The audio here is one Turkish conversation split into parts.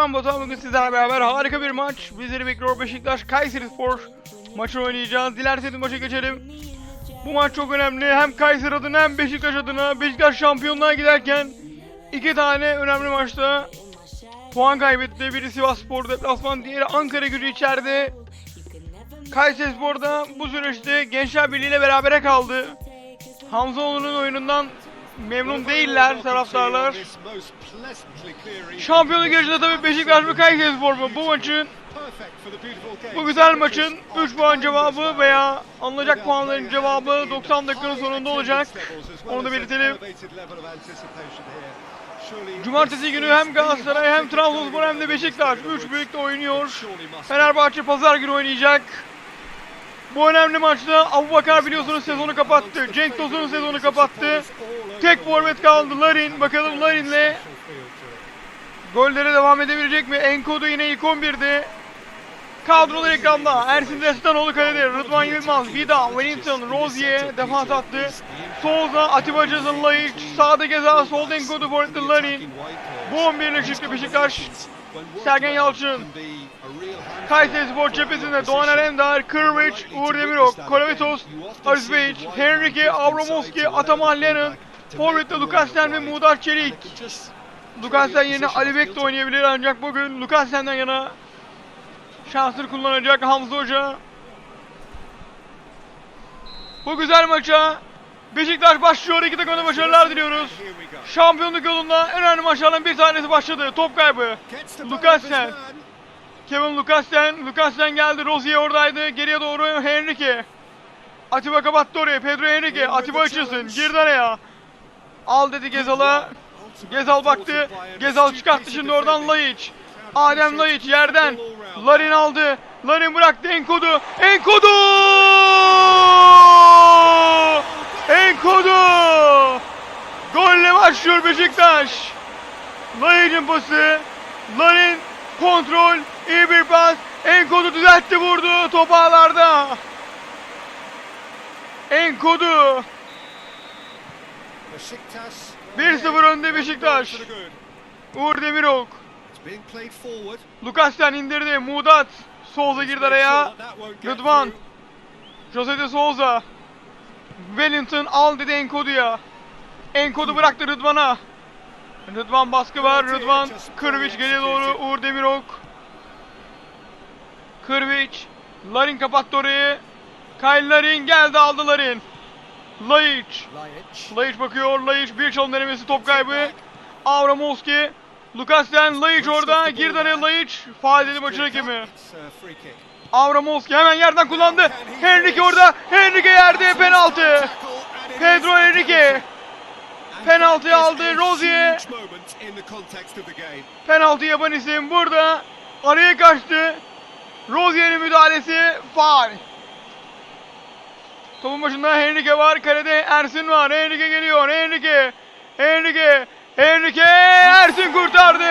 ben Batuhan bugün sizlerle beraber harika bir maç. Bizleri bekliyor Beşiktaş Kayseri Spor maçını oynayacağız. Dilerseniz maça geçelim. Bu maç çok önemli. Hem Kayseri adına hem Beşiktaş adına. Beşiktaş şampiyonluğa giderken iki tane önemli maçta puan kaybetti. Biri Sivas Spor deplasman, diğeri Ankara gücü içeride. Kayseri Spor'da bu süreçte Gençler Birliği ile berabere kaldı. Hamzaoğlu'nun oyunundan memnun değiller taraftarlar. Şampiyonluk yarışında tabii Beşiktaş ve Kayseri Spor mu? Bu maçın, bu güzel maçın 3 puan cevabı veya alınacak puanların cevabı 90 dakikanın sonunda olacak. Onu da belirtelim. Cumartesi günü hem Galatasaray hem Trabzonspor hem de Beşiktaş 3 birlikte oynuyor. Fenerbahçe pazar günü oynayacak. Bu önemli maçta Abubakar biliyorsunuz sezonu kapattı. Cenk Tosun'un sezonu kapattı. Tek forvet kaldı Larin. Bakalım Larin'le gollere devam edebilecek mi? Enkodu yine ilk 11'de. Kadrolar ekranda. Ersin Destanoğlu kalede. Rıdvan Yılmaz, Vida, Wellington, Rozier defans attı. Souza, Atiba Cazın, Laiç. Sağda Geza, solda Enkodu, forvette Larin. Bu 11 ile çıktı Beşiktaş. Sergen Yalçın. Kayseri Spor cephesinde Doğan Erendar, Kırviç, Uğur Demirok, Kolovitos, Arzbeyic, Henrique, Avramovski, Ataman Lennon, Forvet'te Lukasen ve Muğdar Çelik. Lukasen yerine Ali Bek de oynayabilir ancak bugün Lukasen'den yana şansını kullanacak Hamza Hoca. Bu güzel maça Beşiktaş başlıyor. İki takımda başarılar diliyoruz. Şampiyonluk yolunda en önemli maçlardan bir tanesi başladı. Top kaybı. Lukasen. Kevin Lukasen. Lukasen geldi. Rozier oradaydı. Geriye doğru Henrique. Atiba kapattı orayı. Pedro Henrique. Atiba açılsın. Girdi araya. Al dedi Gezal'a. Gezal baktı. Gezal çıkarttı şimdi oradan Laiç. Adem Laiç yerden. Larin aldı. Larin bıraktı Enkodu. Enkodu! Enkodu! Golle başlıyor Beşiktaş. Larin'in pası. Larin kontrol. iyi bir pas. Enkodu düzeltti vurdu. Top ağlarda. Enkodu. 1-0 önde Beşiktaş. Uğur Demirok. Lukasen indirdi. Mudat. Souza girdi araya. Rıdvan. Jose de Souza. Wellington al dedi Enkodu'ya. Enkodu bıraktı Rıdvan'a. Rıdvan baskı var. Rıdvan. Kırviç geriye doğru. Uğur Demirok. Kırviç. Larin kapattı orayı. Kyle Larin geldi aldı Larin. Laiç. Laiç bakıyor. Laiç bir çalım denemesi top kaybı. Avramovski. Lukasen Laiç orada. Girdi araya Laiç. Faal dedi maçın hakemi. Avramovski hemen yerden kullandı. Henrique orada. Henrique yerde penaltı. Pedro Henrique. Penaltıyı aldı Rozier. Penaltı yapan isim burada. Araya kaçtı. Rozier'in müdahalesi faal. Topun başında Henrique var. Kalede Ersin var. Henrique geliyor. Henrique. Henrique. Henrique. Ersin kurtardı.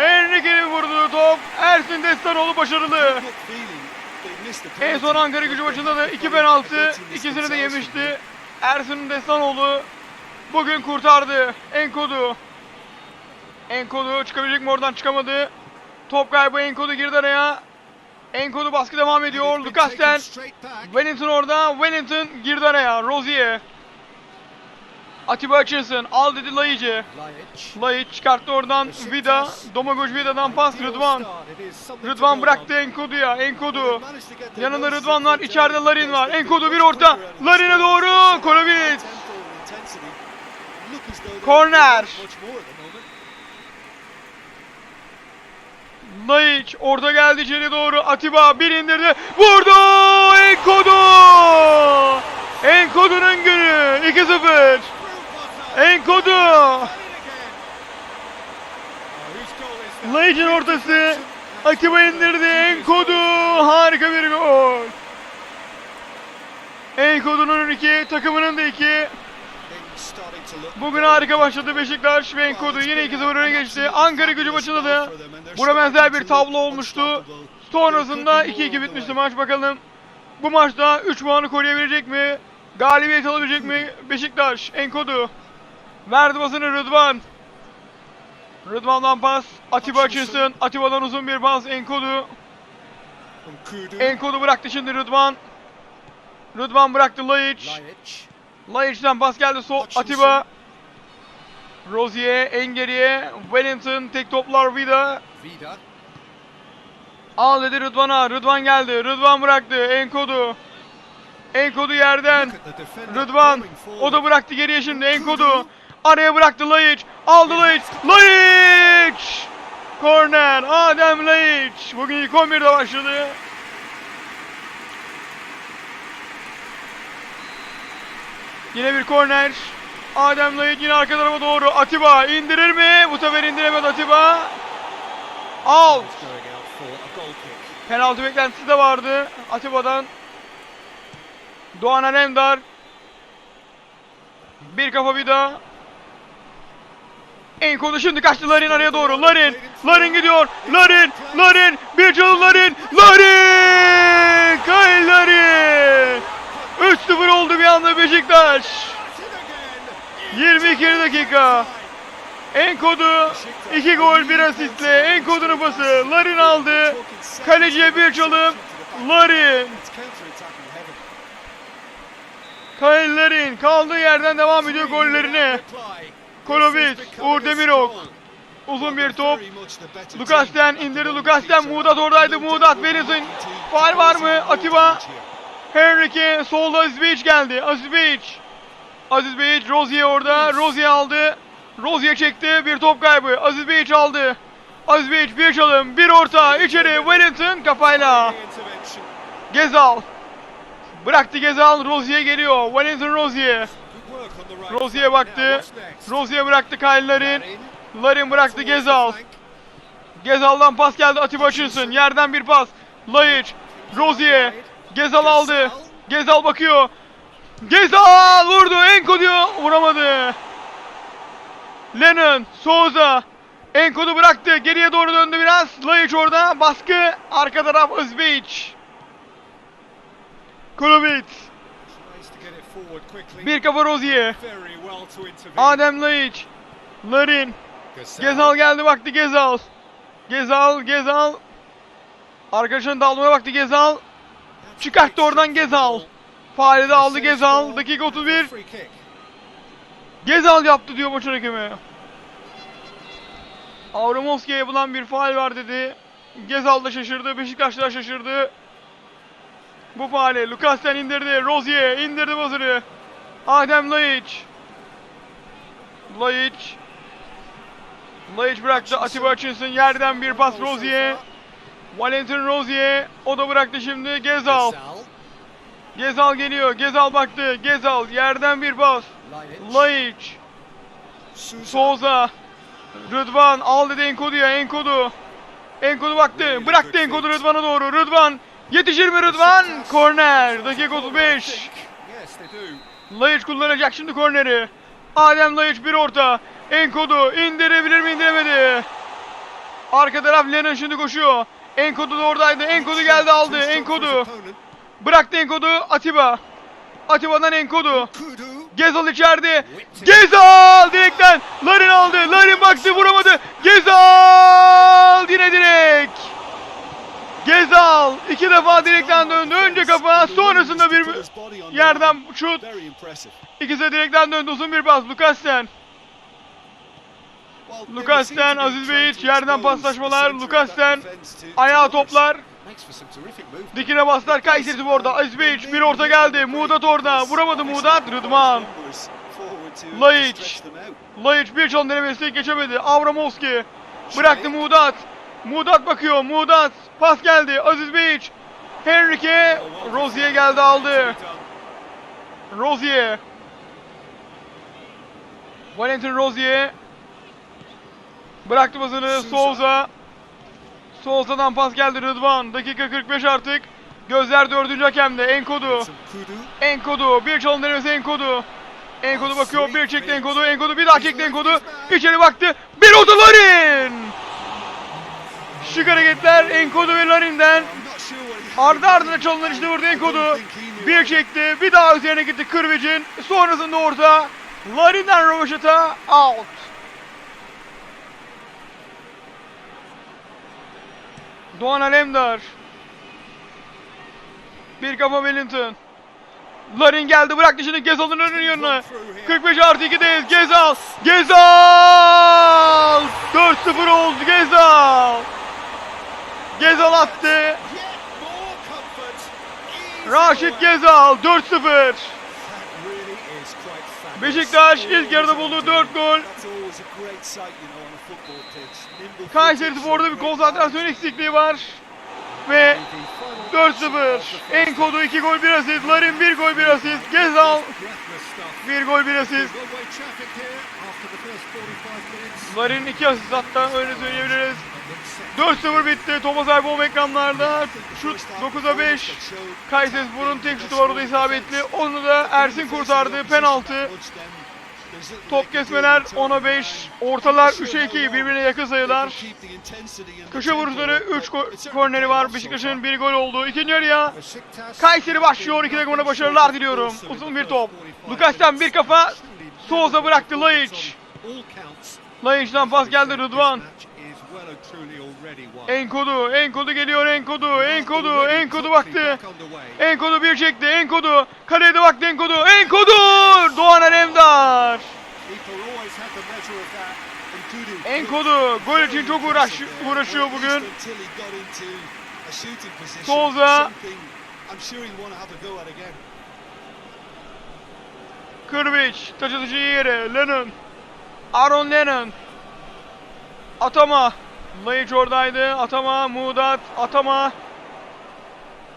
Henrique'nin vurduğu top. Ersin Destanoğlu başarılı. En son Ankara gücü maçında da iki penaltı. ikisini de yemişti. Ersin Destanoğlu bugün kurtardı. Enkodu. Enkodu çıkabilecek mi oradan çıkamadı. Top kaybı Enkodu girdi araya. Enkodu baskı devam ediyor. Lukasen. Wellington orada. Wellington girdi araya. Rozier. Atiba açılsın. Al dedi Laiç'i. Laiç çıkarttı oradan Vida. Domagoj Vida'dan pas Rıdvan. Rıdvan bıraktı Enkodu'ya. Enkodu. Yanında Rıdvan var. içeride Larin var. Enkodu bir orta. Larin'e doğru. Kolovic. Corner. Laiç orada geldi içeri doğru. Atiba bir indirdi. Vurdu. Enkodu. Enkodu'nun günü. 2-0. Enkodu. Laiç'in ortası. Atiba indirdi. Enkodu. Harika bir gol. Enkodu'nun iki, takımının da iki. Bugün harika başladı Beşiktaş ve Enkodu yine 2-0 öne geçti. Ankara gücü maçında da buna benzer bir tablo olmuştu. Sonrasında 2-2 bitmişti maç bakalım. Bu maçta 3 puanı koruyabilecek mi? Galibiyet alabilecek mi? Beşiktaş, Enkodu. Verdi basını Rıdvan. Rıdvan'dan pas. Atiba açılsın. Atiba'dan uzun bir pas. Enkodu. Enkodu bıraktı şimdi Rıdvan. Rıdvan bıraktı Laiç. Laiç'ten pas geldi sol. Atiba. Rozier en geriye. Wellington tek toplar Vida. Al dedi Rıdvan'a. Rıdvan geldi. Rıdvan bıraktı. Enkodu. Enkodu yerden. Rıdvan. O da bıraktı geriye şimdi. Enkodu. Araya bıraktı Laiç. Aldı Laiç. Laiç! Korner. Adem Laiç. Bugün ilk 11'de başladı. Yine bir korner. Adem Laiç yine arka tarafa doğru. Atiba indirir mi? Bu sefer indiremedi Atiba. Out. Penaltı beklentisi de vardı Atiba'dan. Doğan Alemdar. Bir kafa bir daha. Enkodu şimdi kaçtı Larin araya doğru. Larin. Larin gidiyor. Larin. Larin. Bir çalım Larin. Larin. Kay Larin. 3-0 oldu bir anda Beşiktaş. 22 dakika. Enkodu 2 gol 1 asistle Enkodu'nun pası Larin aldı. Kaleciye bir çalım. Larin. Kyle Larin kaldığı yerden devam ediyor gollerine. Kolovic, Uğur Demirok. Uzun bir top. Lukasten indirdi Lukasten. Muğdat oradaydı. Muğdat Wellington. Faal var mı? Atiba. Henrique solda Aziz Beyiç geldi. Aziz Beyiç. Aziz Beyiç Rozier orada. Rozier aldı. Rozier çekti. Bir top kaybı. Aziz Beyiç aldı. Aziz Beyiç bir çalım. Bir orta. içeri Wellington kafayla. Gezal. Bıraktı Gezal. Rozier geliyor. Wellington Rozier. Rozier baktı. Rozier bıraktı Kyle Larin. Larin bıraktı Gezal. Gezal'dan pas geldi Atiba açılsın. Yerden bir pas. Laiç. Rozier. Gezal aldı. Gezal bakıyor. Gezal vurdu. Enko diyor. Vuramadı. Lennon. Souza. Enko'du bıraktı. Geriye doğru döndü biraz. Laiç orada. Baskı. Arka taraf Özbeyiç. Kolovic. Bir kafa Rozier. Adem Laiç. Larin. Gezal geldi baktı Gezal. Gezal, Gezal. Arkadaşının dalmaya baktı Gezal. Çıkarttı oradan Gezal. Faali de aldı Gezal. Dakika 31. Gezal yaptı diyor maçın hakemi. Avramovski'ye yapılan bir faal var dedi. Gezal da şaşırdı. Beşiktaşlı da şaşırdı. Bu faali Lukasen indirdi. Rozier indirdi bazırı. Adem Laiç. Laiç. Laiç bıraktı. Atiba açılsın. Yerden bir pas Rozier. Valentin Rozier. O da bıraktı şimdi. Gezal. Gezal geliyor. Gezal baktı. Gezal. Yerden bir pas. Laiç. Souza. Rıdvan. Al dedi Enkodu'ya. Enkodu. Enkodu baktı. Bıraktı Enkodu Rıdvan'a doğru. Rıdvan. Yetişir mi Rıdvan? Korner. Dakika 35. Laiç kullanacak şimdi korneri. Adem Laiç bir orta. Enkodu indirebilir mi indiremedi. Arka taraf Lennon şimdi koşuyor. Enkodu da oradaydı. Enkodu geldi aldı. Enkodu. Bıraktı Enkodu. Atiba. Atiba'dan Enkodu. Gezal içeride. Gezal direkten. Larin aldı. Larin baktı vuramadı. Gezal yine direk. Gezal iki defa direkten döndü. Önce kafa sonrasında bir yerden şut. İkisi de direkten döndü. Uzun bir pas. Lukasen. Lukasen, Aziz Beyiç yerden paslaşmalar. Lukasen ayağa toplar. Dikine bastılar Kayseri Spor'da. Aziz Beyiç bir orta geldi. Muğdat orada. Vuramadı Muğdat. Rıdvan. Laiç. Laiç bir çalım denemesi geçemedi. Avramovski. Bıraktı Muğdat. Muğdat bakıyor. Muğdat. Pas geldi. Aziz Beyiç. Henrique. Rozier geldi aldı. Rozier. Valentin Rozier. Bıraktı pasını Souza. Souza'dan pas geldi Rıdvan. Dakika 45 artık. Gözler dördüncü hakemde. Enkodu. Enkodu. Bir çalım denemesi Enkodu. Enkodu bakıyor. Bir çekti Enkodu. Enkodu bir daha çekti Enkodu. İçeri baktı. Bir orta Larin. Şık hareketler Enkodu ve Larin'den. Ardı ardına çalımlar işte vurdu Enkodu. Bir çekti. Bir daha üzerine gitti Kırvic'in. Sonrasında orta. Larin'den Rovaşat'a out. Doğan Alemdar. Bir kafa Wellington. Larin geldi bıraktı şimdi Gezal'ın önünün yanına. 45 artı 2'deyiz. Gezal. Gezal. 4-0 oldu Gezal. Gezal attı. Raşit. Gezal 4-0. Beşiktaş ilk yarıda buldu 4 gol. Kayseri Spor'da bir konsantrasyon eksikliği var. Ve 4-0. Enkodu 2 gol 1 asist. Larin 1 gol 1 asist. Gezal Breathless stuff. 1 gol 1 asist. One-way traffic here after the first 45 minutes. Larin 2 asist hatta öyle söyleyebiliriz. 4-0 bitti. Sahip olma ekranlarda. Şut 9'a 5. Kayserispor'un tek şutu var o isabetli. Onu da Ersin kurtardı. Penaltı. Top kesmeler 10'a 5. Ortalar 3'e 2. Birbirine yakın sayılar. Köşe vuruşları 3 korneri var. Beşiktaş'ın 1 gol oldu. İkinci yarıya Kayseri başlıyor. İki takımına başarılar diliyorum. Uzun bir top. Lukas'tan bir kafa. Souza bıraktı Laiç. Laiç'ten pas geldi Rıdvan. Enkodu, Enkodu geliyor Enkodu, Enkodu, Enkodu baktı. Enkodu bir çekti, Enkodu. Kaleye de baktı Enkodu, Enkodu! Doğan Alemdar. Enkodu gol için çok uğraş, uğraşıyor bugün. Souza. Kırbiç, taç atıcı yere, Lennon. Aaron Lennon. Atama. Laiç oradaydı. Atama, Mudat, Atama.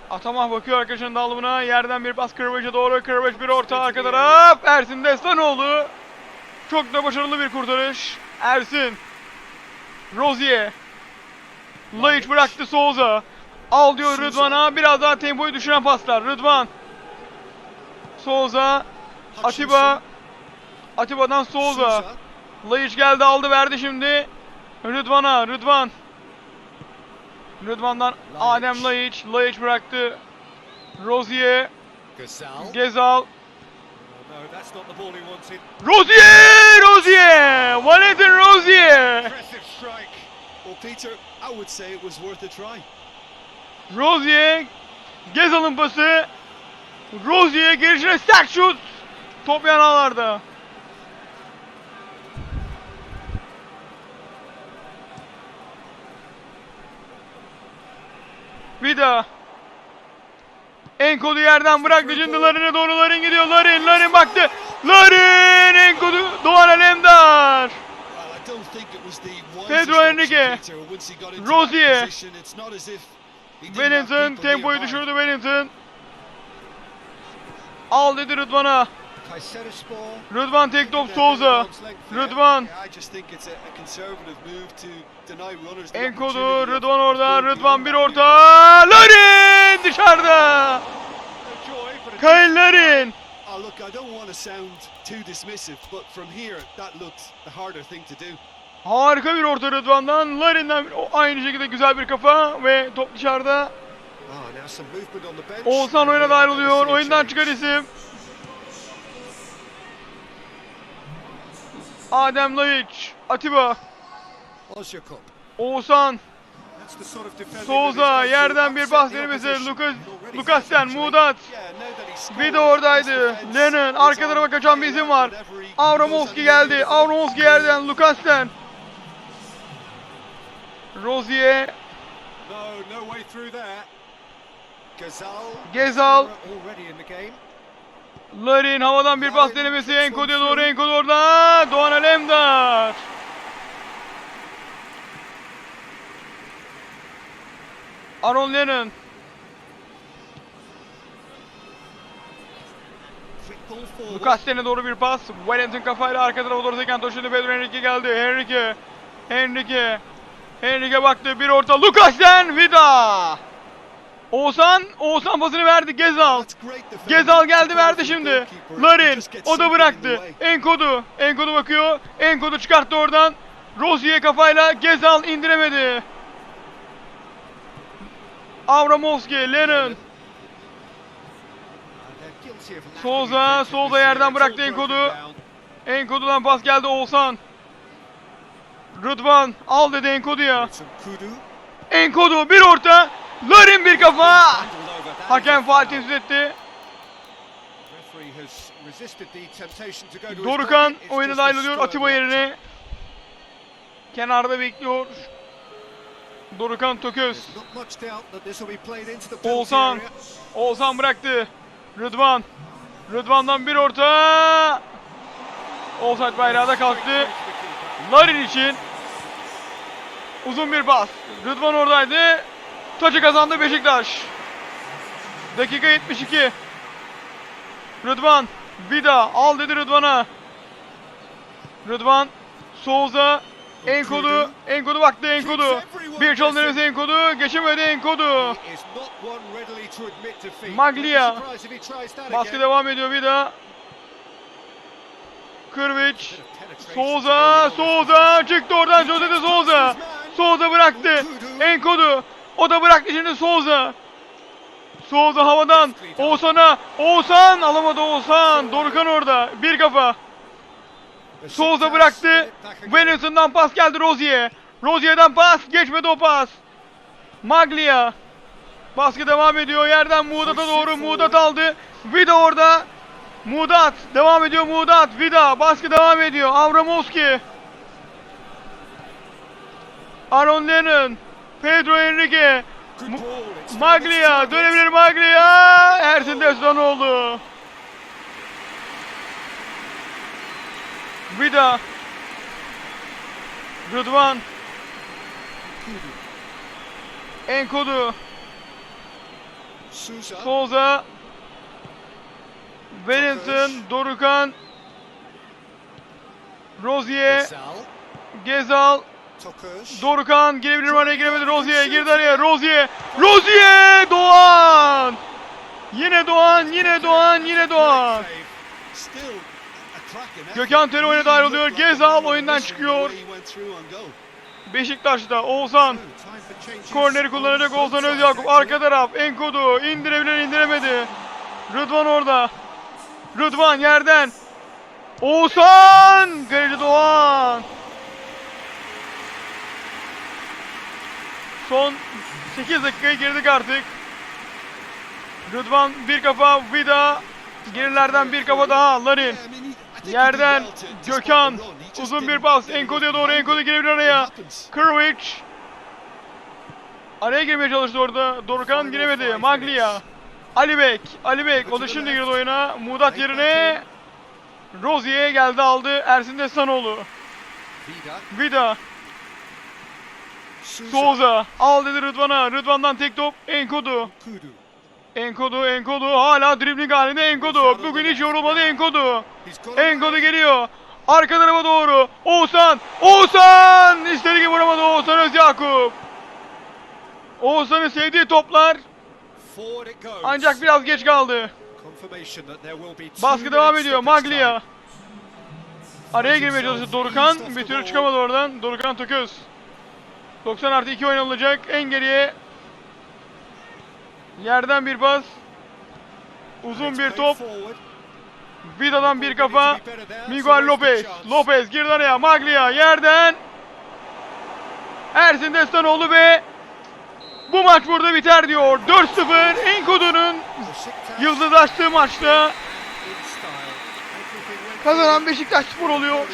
Atama bakıyor arkadaşının dağılımına. Yerden bir pas Kırbaç'a doğru. Kırbaç bir orta arka taraf. Ersin Destanoğlu. Çok da başarılı bir kurtarış. Ersin. Rozier. Laiç bıraktı Souza. Al diyor Rıdvan'a. Biraz daha tempoyu düşüren paslar. Rıdvan. Souza. Atiba. Atiba'dan Souza. Laiç geldi aldı verdi şimdi. Rıdvan'a. Rıdvan. Rıdvan'dan Adem Laiç. Laiç bıraktı. Rozier. Gezal. Rozier! Rozier! Valentin Rozier! Rozier. Gezal'ın pası. Rozier girişine sert şut. Top yanağlarda. Vida. Enkodu yerden bıraktı şimdi Larin'e doğru Larin gidiyor. Larin, Larin baktı. Larin! Enkodu Doğan Alemdar. Pedro Henrique. Rozier. Wellington tempoyu düşürdü Wellington. Al dedi Rıdvan'a. Rıdvan tek top Souza. Rıdvan. Enkodu Rıdvan orada. Rıdvan bir orta. Larin dışarıda. Kyle Larin. Oh, look, I don't want to sound too dismissive, but from here, that looks the harder thing to do. Harika bir orta Rıdvan'dan. Larin'den o aynı şekilde güzel bir kafa ve top dışarıda. Bench. Oğuzhan oyuna dahil oluyor. Oyundan çıkan isim. Adem Laiç. Atiba. Oğuzhan. Souza yerden bir pas denemesi. Lucas, actually. Mudat. Scored, Vida oradaydı. Lennon arka tarafa kaçan bir isim var. Avramovski geldi. Avramovski yerden Lukas'ten. Rozier. Gezal. Larin havadan bir pas denemesi. Enkodu'ya doğru Enkodu orada. Doğan Alemdar. Aaron Lennon. Forward. Lukas'ten'e doğru bir pas. Wellington kafayla arka tarafa doğru seken Toşin'de Pedro Henrique geldi. Henrique. Henrique. Henrique baktı. Bir orta. Lukas'ten Vida. Oğuzhan. Oğuzhan pasını verdi. Gezal. Gezal geldi verdi şimdi. Larin o da bıraktı. Enkodu. Enkodu bakıyor. Enkodu çıkarttı oradan. Rozier kafayla Gezal indiremedi. Avramovski, Lennon. Souza here. yerden bıraktı Enkodu. Enkodu'dan pas geldi Oğuzhan. Rıdvan al dedi Enkodu'ya. Enkodu bir orta. Larin bir kafa. Hakem faal tespit etti. Dorukan oyuna dahil oluyor Atiba yerine. Kenarda bekliyor. Dorukan Tököz. Oğuzhan. Oğuzhan bıraktı. Rıdvan. Rıdvan'dan bir orta. Offside bayrağı da kalktı. Larin için uzun bir pas. Rıdvan oradaydı. Taçı kazandı Beşiktaş. Dakika 72. Rıdvan Vida al dedi Rıdvan'a. Rıdvan Souza Enkodu Enkodu baktı Enkodu. Bir çalım denemesi Enkodu geçemedi Enkodu. Maglia. Baskı devam ediyor Vida. Kırviç. Souza, Souza çıktı oradan Jose de Souza. Souza bıraktı. Enkodu. O da bıraktı şimdi Souza. Souza havadan. Oğuzhan'a. Oğuzhan alamadı Oğuzhan. Dorukan orada. Bir kafa. Souza bıraktı. Venus'undan pas geldi Rozier. Rozier'den pas. Geçmedi o pas. Maglia. Baskı devam ediyor. Yerden Muğdat'a doğru. Muğdat aldı. Vida orada. Muğdat. Devam ediyor Muğdat. Vida. Baskı devam ediyor. Avramovski. Aaron Lennon. Pedro Henrique. Maglia. Dönebilir Maglia. Ersin Destan oldu. Vida. Rıdvan. Enkodu. Souza. Wellington, Dorukan, Rozier, Gezal, Dorukan girebilir mi araya giremedi Rozier girdi araya Rozier, Rozier Doğan! Yine Doğan, yine Doğan, yine Doğan. Gökhan Teri oyuna dahil oluyor. Gezal oyundan çıkıyor. Beşiktaş'ta Oğuzhan korneri kullanacak Oğuzhan Özyakup arka taraf Enkodu indirebilir indiremedi. Rıdvan orada. Rıdvan yerden. Oğuzhan! Kaleci Doğan. Son 8 dakikaya girdik artık. Rıdvan bir kafa Vida. Gerilerden bir kafa daha Larin. Yerden Gökhan. Uzun bir pas. Enkodu'ya doğru Enkodu girebilir araya. Kırvic. Araya girmeye çalıştı orada. Dorukan giremedi. Maglia. Ali Bek. Ali Bek. O da şimdi girdi oyuna. Mudat yerine Rozier geldi aldı. Ersin Destanoğlu. Vida. Souza. Al dedi Rıdvan'a. Rıdvan'dan tek top. Enkodu. Enkodu. Enkodu. Hala dribbling halinde Enkodu. Bugün hiç yorulmadı Enkodu. Enkodu geliyor. Arka tarafa doğru. Oğuzhan. Oğuzhan. İstediği gibi vuramadı Oğuzhan Özyakup. Oğuzhan'ın sevdiği toplar ancak biraz geç kaldı. Baskı devam ediyor. Maglia. Araya girmeye çalıştı Dorukan. Bir türlü çıkamadı oradan. Dorukan Tököz. 90 artı 2 oynanılacak. En geriye yerden bir pas. Uzun bir top. Vida'dan bir kafa. Miguel Lopez. Lopez girdi araya. Maglia yerden. Ersin Destanoğlu ve bu maç burada biter diyor. 4-0 Enkodu'nun yıldız açtığı maçta kazanan Beşiktaş Spor oluyor.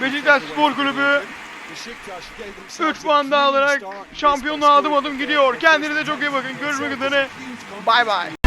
Beşiktaş Spor Kulübü 3 puan daha alarak şampiyonluğa adım adım gidiyor. Kendinize çok iyi bakın. Görüşmek üzere. Bay bay.